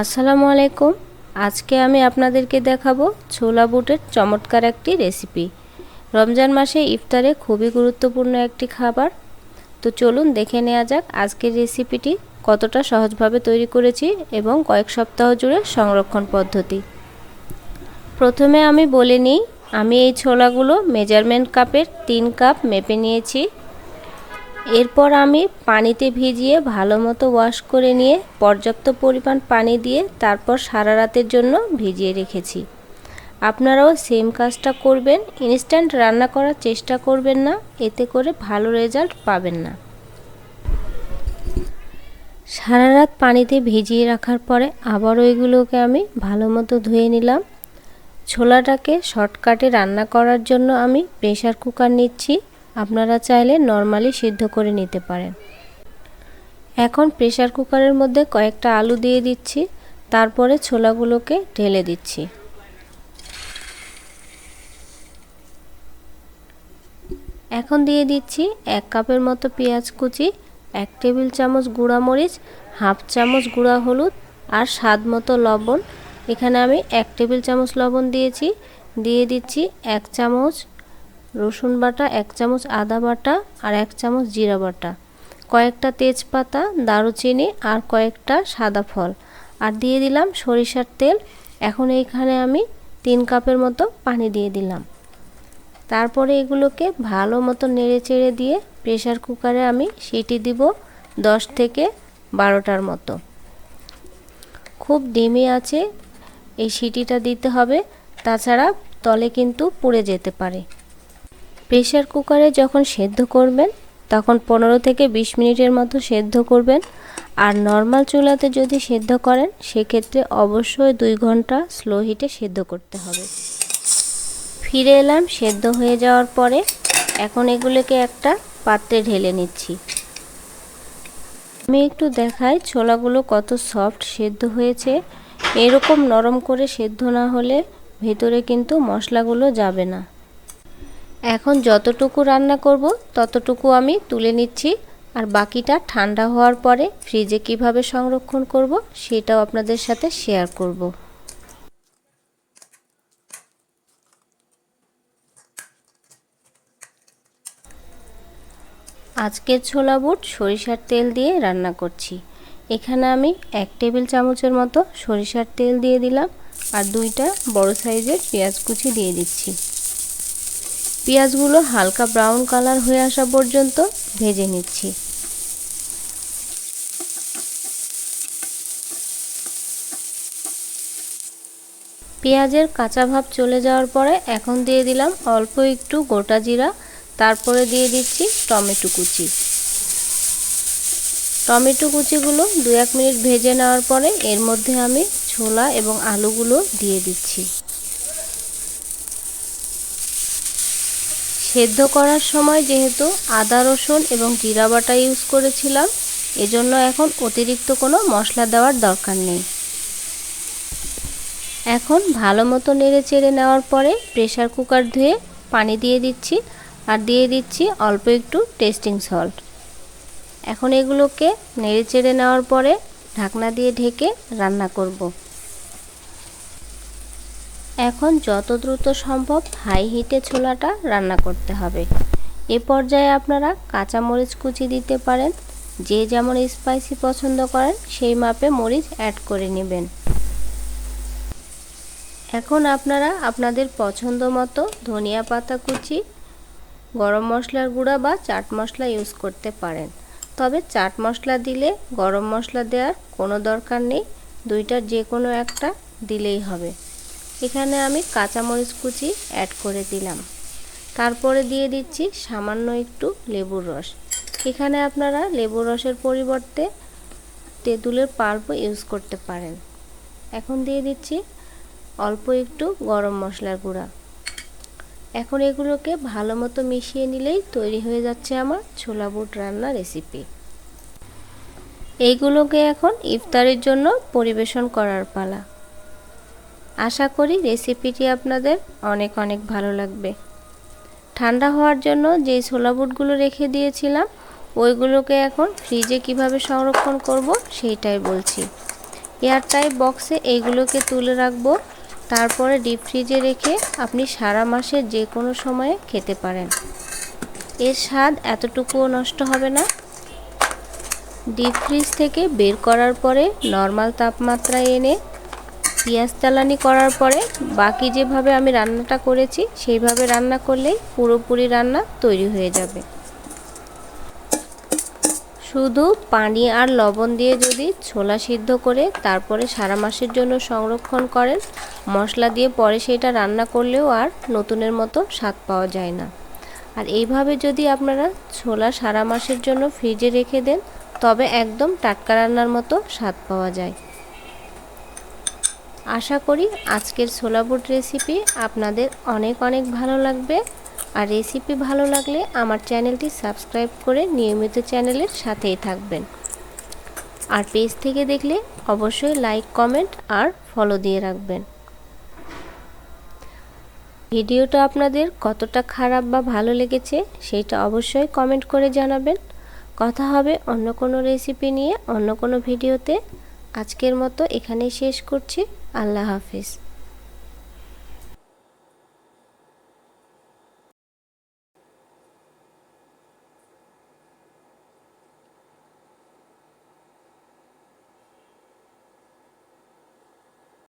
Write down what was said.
আসসালামু আলাইকুম। আজকে আমি আপনাদেরকে দেখাবো ছোলা বুটের চমৎকার একটি রেসিপি। রমজান মাসে ইফতারে খুবই গুরুত্বপূর্ণ একটি খাবার। তো চলুন দেখে নেওয়া যাক আজকের রেসিপিটি কতটা সহজভাবে তৈরি করেছি এবং কয়েক সপ্তাহ জুড়ে সংরক্ষণ পদ্ধতি। প্রথমে আমি বলে নিই, আমি এই ছোলাগুলো মেজারমেন্ট কাপের তিন কাপ মেপে নিয়েছি। এরপর আমি পানিতে ভিজিয়ে ভালো মতো ওয়াশ করে নিয়ে পর্যাপ্ত পরিমাণ পানি দিয়ে তারপর সারা রাতের জন্য ভিজিয়ে রেখেছি। আপনারাও সেম কাজটা করবেন ইনস্ট্যান্ট রান্না করার চেষ্টা করবেন না, এতে করে ভালো রেজাল্ট পাবেন না। সারা রাত পানিতে ভিজিয়ে রাখার পরে আবার ওইগুলোকে আমি ভালো মতো ধুয়ে নিলাম। ছোলাটাকে শর্টকাটে রান্না করার জন্য আমি প্রেশার কুকার নিচ্ছি। আপনারা চাইলে নর্মালি সিদ্ধ করে নিতে পারেন। এখন প্রেশার কুকারের মধ্যে কয়েকটা আলু দিয়ে দিচ্ছি, তারপরে ছোলাগুলোকে ঢেলে দিচ্ছি। এখন দিয়ে দিচ্ছি এক কাপের মতো পেঁয়াজ কুচি, এক টেবিল চামচ গুঁড়া মরিচ, হাফ চামচ গুঁড়া হলুদ আর স্বাদ মতো লবণ। এখানে আমি এক টেবিল চামচ লবণ দিয়েছি, দিয়ে দিচ্ছি এক চামচ রসুন বাটা, এক চামচ আদা বাটা আর এক চামচ জিরা বাটা। কয়েকটা তেজপাতা, দারুচিনি আর কয়েকটা সাদা ফল। আর দিয়ে দিলাম সরিষার তেল। এখন এইখানে আমি তিন কাপের মতো পানি দিয়ে দিলাম। তারপরে এগুলোকে ভালো মতো নেড়ে চেড়ে দিয়ে প্রেশার কুকারে আমি সিটি দিব দশ থেকে বারোটার মতো। খুব ডিমে আছে এই সিটিটা দিতে হবে। তাছাড়া তলে কিন্তু পুড়ে যেতে পারে। প্রেশার কুকারে যখন সেদ্ধ করবেন, তখন পনেরো থেকে বিশ মিনিটের মতো সেদ্ধ করবেন। আর নর্মাল চুলাতে যদি সেদ্ধ করেন, সেক্ষেত্রে অবশ্যই দুই ঘণ্টা স্লো হিটে সেদ্ধ করতে হবে। ফিরে এলাম সেদ্ধ হয়ে যাওয়ার পরে, এখন এগুলোকে একটা পাত্রে ঢেলে নিচ্ছি। আমি একটু দেখাই ছোলাগুলো কত সফট সেদ্ধ হয়েছে। এরকম নরম করে সেদ্ধ না হলে ভেতরে কিন্তু মশলাগুলো যাবে না। এখন যতটুকু রান্না করব, ততটুকু আমি তুলে নিচ্ছি। আর বাকিটা ঠান্ডা হওয়ার পরে ফ্রিজে কীভাবে সংরক্ষণ করব, সেটাও আপনাদের সাথে শেয়ার করব। আজকের ছোলা বুট সরিষার তেল দিয়ে রান্না করছি। এখানে আমি এক টেবিল চামচের মতো সরিষার তেল দিয়ে দিলাম। আর দুইটা বড় সাইজের পেঁয়াজ কুচি দিয়ে দিচ্ছি। পেঁয়াজগুলো হালকা ব্রাউন কালার হয়ে আসা পর্যন্ত ভেজে নিচ্ছি। পেঁয়াজের কাঁচা ভাব চলে যাওয়ার পরে এখন দিয়ে দিলাম অল্প একটু গোটা জিরা, তারপরে দিয়ে দিচ্ছি টমেটো কুচি। টমেটো কুচিগুলো দু এক মিনিট ভেজে নেওয়ার পরে এর মধ্যে আমি ছোলা এবং আলুগুলো দিয়ে দিচ্ছি। সেদ্ধ করার সময় যেহেতু আদা, রসুন এবং জিরা বাটা ইউজ করেছিলাম, এজন্য এখন অতিরিক্ত কোনো মশলা দেওয়ার দরকার নেই। এখন ভালো মতো নেড়ে চেড়ে নেওয়ার পরে প্রেশার কুকার ধুয়ে পানি দিয়ে দিচ্ছি আর দিয়ে দিচ্ছি অল্প একটু টেস্টিং সল্ট এখন এগুলোকে নেড়ে চেড়ে নেওয়ার পরে ঢাকনা দিয়ে ঢেকে রান্না করব। এখন যত দ্রুত সম্ভব হাই হিটে ছোলাটা রান্না করতে হবে। এ পর্যায়ে আপনারা কাঁচা মরিচ কুচি দিতে পারেন। যে যেমন স্পাইসি পছন্দ করেন, সেই মাপে মরিচ অ্যাড করে নেবেন। এখন আপনারা আপনাদের পছন্দ মতো ধনিয়া পাতা কুচি, গরম মশলার গুঁড়া বা চাট মশলা ইউজ করতে পারেন। তবে চাট মশলা দিলে গরম মশলা দেওয়ার কোনো দরকার নেই। দুইটার যে কোনো একটা দিলেই হবে। এখানে আমি কাঁচামরিচ কুচি অ্যাড করে দিলাম। তারপরে দিয়ে দিচ্ছি সামান্য একটু লেবুর রস। এখানে আপনারা লেবুর রসের পরিবর্তে তেঁতুলের পাল্প ইউজ করতে পারেন। এখন দিয়ে দিচ্ছি অল্প একটু গরম মশলার গুঁড়া। এখন এগুলোকে ভালো মতো মিশিয়ে নিলেই তৈরি হয়ে যাচ্ছে আমার ছোলা বুট রান্না রেসিপি এইগুলোকে এখন ইফতারের জন্য পরিবেশন করার পালা। আশা করি রেসিপিটি আপনাদের অনেক অনেক ভালো লাগবে। ঠান্ডা হওয়ার জন্য যেই ছোলা বুটগুলো রেখে দিয়েছিলাম, ওইগুলোকে এখন ফ্রিজে কীভাবে সংরক্ষণ করব সেইটাই বলছি। এয়ারটাইট বক্সে এইগুলোকে তুলে রাখব, তারপরে ডিপ ফ্রিজে রেখে আপনি সারা মাসে যে কোনো সময়ে খেতে পারেন। এর স্বাদ এতটুকুও নষ্ট হবে না। ডিপ ফ্রিজ থেকে বের করার পরে নর্মাল তাপমাত্রায় এনে পেঁয়াজ চালানি করার পরে বাকি যেভাবে আমি রান্নাটা করেছি, সেইভাবে রান্না করলেই পুরোপুরি রান্না তৈরি হয়ে যাবে। শুধু পানি আর লবণ দিয়ে যদি ছোলা সিদ্ধ করে তারপরে সারা মাসের জন্য সংরক্ষণ করেন, মশলা দিয়ে পরে সেটা রান্না করলেও আর নতুনের মতো স্বাদ পাওয়া যায় না। আর এইভাবে যদি আপনারা ছোলা সারা মাসের জন্য ফ্রিজে রেখে দেন, তবে একদম টাটকা রান্নার মতো স্বাদ পাওয়া যায়। আশা করি আজকের ছোলা বুট রেসিপি আপনাদের অনেক অনেক ভালো লাগবে। আর রেসিপি ভালো লাগলে আমার চ্যানেলটি সাবস্ক্রাইব করে নিয়মিত চ্যানেলের সাথেই থাকবেন। আর পেজ থেকে দেখলে অবশ্যই লাইক কমেন্ট আর ফলো দিয়ে রাখবেন। ভিডিওটা আপনাদের কতটা খারাপ বা ভালো লেগেছে সেটা অবশ্যই কমেন্ট করে জানাবেন। কথা হবে অন্য কোনো রেসিপি নিয়ে অন্য কোনো ভিডিওতে। আজকের মতো এখানেই শেষ করছি। আল্লাহ হাফিজ।